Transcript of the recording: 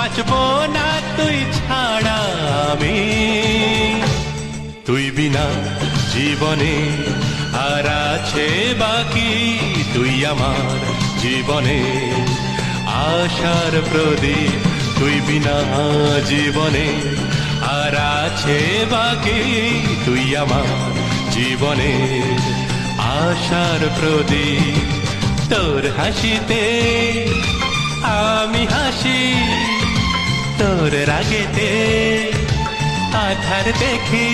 বাঁচবো না তুই ছাড়া আমি। তুই বিনা জীবনে আর আছে বাকি। তুই আমার জীবনে আশার প্রদীপ। তুই বিনা জীবনে আর আছে বাকি। তুই আমার জীবনে আশার প্রদীপ। তোর হাসিতে তোর রাগেতে আধার দেখি।